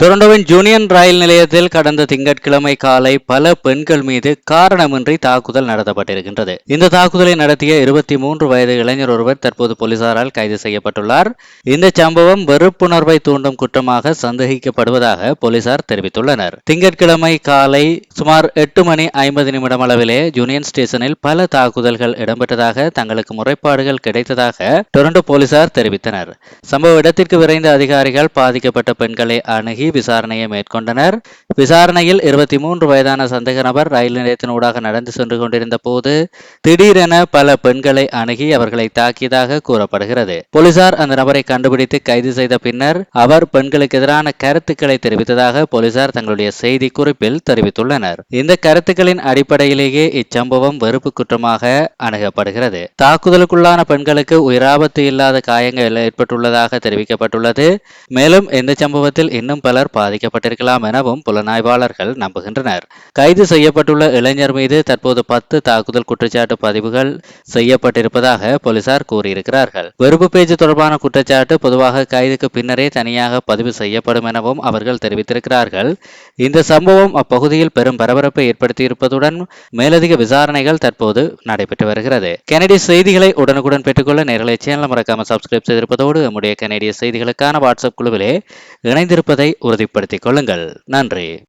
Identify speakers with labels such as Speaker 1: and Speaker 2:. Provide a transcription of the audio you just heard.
Speaker 1: டொரண்டோவின் ஜூனியன் ரயில் நிலையத்தில் கடந்த திங்கட்கிழமை காலை பல பெண்கள் மீது காரணமின்றி தாக்குதல் நடத்தப்பட்டிருக்கின்றது. இந்த தாக்குதலை நடத்திய இருபத்தி மூன்று வயது இளைஞர் ஒருவர் தற்போது போலீசாரால் கைது செய்யப்பட்டுள்ளார். இந்த சம்பவம் வெறுப்புணர்வை தூண்டும் குற்றமாக சந்தேகிக்கப்படுவதாக போலீசார் தெரிவித்துள்ளனர். திங்கட்கிழமை காலை சுமார் எட்டு மணி ஐம்பது நிமிடம் அளவிலே யூனியன் ஸ்டேஷனில் பல தாக்குதல்கள் இடம்பெற்றதாக தங்களுக்கு முறைப்பாடுகள் கிடைத்ததாக டொரண்டோ போலீசார் தெரிவித்தனர். சம்பவ இடத்திற்கு விரைந்த அதிகாரிகள் பாதிக்கப்பட்ட பெண்களை அணுகி விசாரணையை மேற்கொண்டனர். விசாரணையில் இருபத்தி மூன்று வயதான சந்தேக நபர் ரயில் நிலையத்தின் ஊடாக நடந்து சென்று கொண்டிருந்த போது திடீரென பல பெண்களை அணுகி அவர்களை தாக்கியதாக கூறப்படுகிறது. போலீசார் அந்த நபரை கண்டுபிடித்து கைது செய்த பின்னர் அவர் பெண்களுக்கு எதிரான கருத்துக்களை தெரிவித்ததாக போலீசார் தங்களுடைய செய்தி குறிப்பில் தெரிவித்துள்ளனர். இந்த கருத்துக்களின் அடிப்படையிலேயே இச்சம்பவம் வெறுப்பு குற்றமாக அணுகப்படுகிறது. தாக்குதலுக்குள்ளான பெண்களுக்கு உயிராபத்து இல்லாத காயங்கள் ஏற்பட்டுள்ளதாக தெரிவிக்கப்பட்டுள்ளது. மேலும் இந்த சம்பவத்தில் இன்னும் பல பலர் பாதிக்கப்பட்டிருக்கலாம் எனவும் புலனாய்வாளர்கள் நம்புகின்றனர். கைது செய்யப்பட்டுள்ள இளைஞர் மீது தற்போது பத்து தாக்குதல் குற்றச்சாட்டு பதிவுகள் செய்யப்பட்டிருப்பதாக போலீசார் கூறியிருக்கிறார்கள். வெறுப்பு பேச்சு தொடர்பான குற்றச்சாட்டு பொதுவாக கைதுக்கு பின்னரே தனியாக பதிவு செய்யப்படும் எனவும் அவர்கள் தெரிவித்திருக்கிறார்கள். இந்த சம்பவம் அப்பகுதியில் பெரும் பரபரப்பை ஏற்படுத்தியிருப்பதுடன் மேலதிக விசாரணைகள் தற்போது நடைபெற்று வருகிறது. கெனடி செய்திகளை உடனுக்குடன் பெற்றுக்கொள்ள நேரலை சேனல் மறக்காமல் சப்ஸ்கிரைப் செய்திருப்பதோடு நம்முடைய கனேடிய செய்திகளுக்கான வாட்ஸ்அப் குழுவிலே இணைந்திருப்பதை உறுதிப்படுத்திக் கொள்ளுங்கள். நன்றி.